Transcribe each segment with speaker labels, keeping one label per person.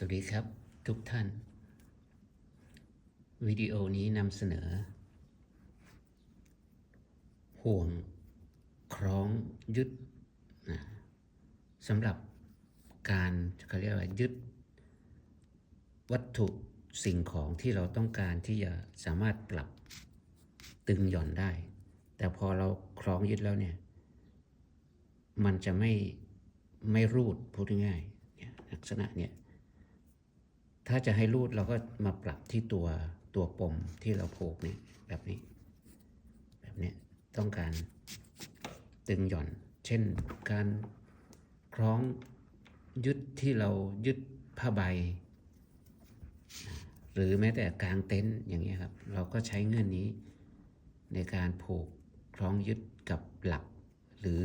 Speaker 1: สวัสดีครับทุกท่าน วิดีโอนี้นำเสนอ ห่วงคล้องยึดนะสำหรับการเขาเรียกว่ายึด วัตถุสิ่งของที่เราต้องการที่จะสามารถปรับตึงหย่อนได้ แต่พอเราคล้องยึดแล้วเนี่ย มันจะไม่ไม่รูดพูดง่ายๆเนี่ยลักษณะเนี่ย ถ้าจะให้รูดเราก็มาปรับที่ตัวตัวปมที่เราผูกนี่แบบนี้ แบบนี้ต้องการตึงหย่อน เช่นการคล้องยึดที่เรายึดผ้าใบ หรือแม้แต่กลางเต็นท์อย่างนี้ครับ เราก็ใช้เงื่อนนี้ ในการผูกคล้องยึดกับหลัก หรือ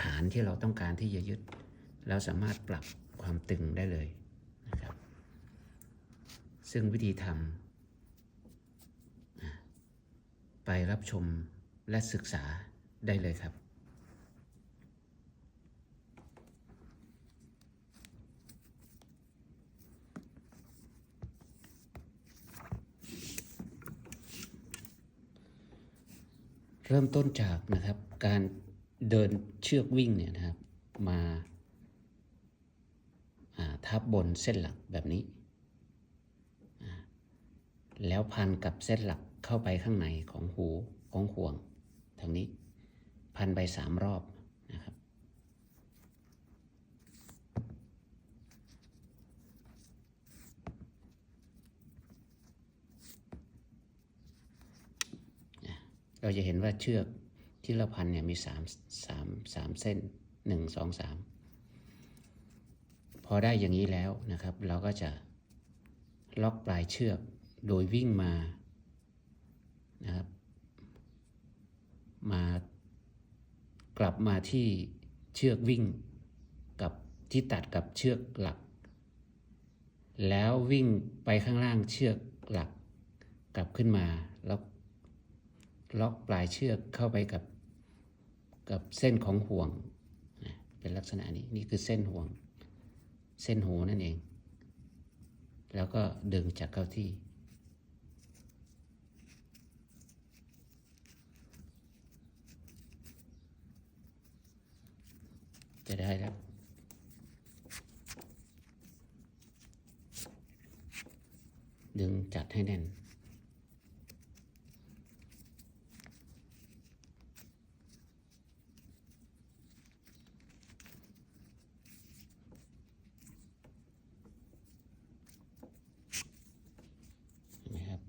Speaker 1: ฐานที่เราต้องการที่จะยึด เราสามารถปรับความตึงได้เลย ซึ่งวิธีทำไปรับชมและศึกษาได้เลยครับ เริ่มต้นจากนะครับการเดินเชือกวิ่งเนี่ยนะครับมาาทับบนเส้นหลักแบบนี้ แล้วพันกับเส้นหลักเข้าไปข้างในของหูของห่วงทางนี้ พันไปสามรอบนะครับ เราจะเห็นว่าเชือกที่เราพันเนี่ยมีสามสามสามเส้นหนึ่งสองสามพอได้อย่างนี้แล้วนะครับ เราก็จะล็อกปลายเชือก โดยวิ่งมานะครับ มากลับมาที่เชือกวิ่งกับที่ตัดกับเชือกหลัก แล้ววิ่งไปข้างล่างเชือกหลัก กลับขึ้นมาแล้วล็อกปลายเชือกเข้าไปกับกับเส้นของห่วง เป็นลักษณะนี้นี่คือเส้นห่วง เส้นหูนั่นเอง แล้วก็ดึงจากเข้าที่ ได้แล้วดึงจัดให้แน่นนไหมครับ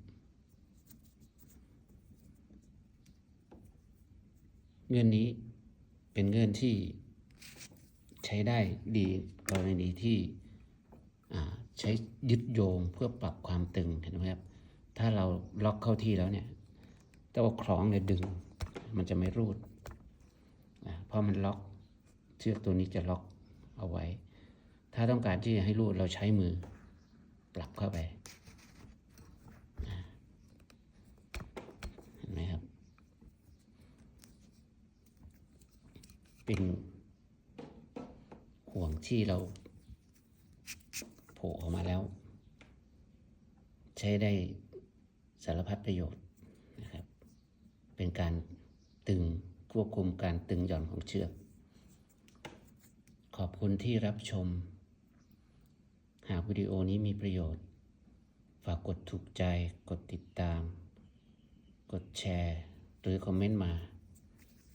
Speaker 1: เงื่อนนี้เป็นเงื่อนที่ ใช้ได้ดีกรณีที่ใช้ยึดโยงเพื่อปรับความตึงเห็นไหมครับ ถ้าเราล็อกเข้าที่แล้วเนี่ยแต่ว่าคล้องเนี่ยดึง มันจะไม่รูดเพราะมันล็อกเชือกตัวนี้จะล็อกเอาไว้ ถ้าต้องการที่จะให้รูดเราใช้มือปรับเข้าไปเห็นไหมครับ เป็น ที่เราโผล่ออกมาแล้ว ใช้ได้สารพัดประโยชน์นะครับ เป็นการตึงควบคุมการตึงหย่อนของเชือก ขอบคุณที่รับชม หากวิดีโอนี้มีประโยชน์ ฝากกดถูกใจ กดติดตาม กดแชร์ หรือคอมเมนต์มา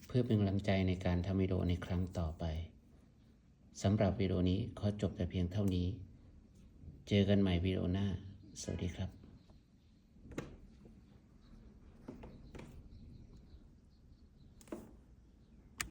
Speaker 1: เพื่อเป็นกำลังใจในการทำวิดีโอในครั้งต่อไป สำหรับวิดีโอนี้ขอจบแต่เพียงเท่านี้ เจอกันใหม่วิดีโอหน้า สวัสดีครับ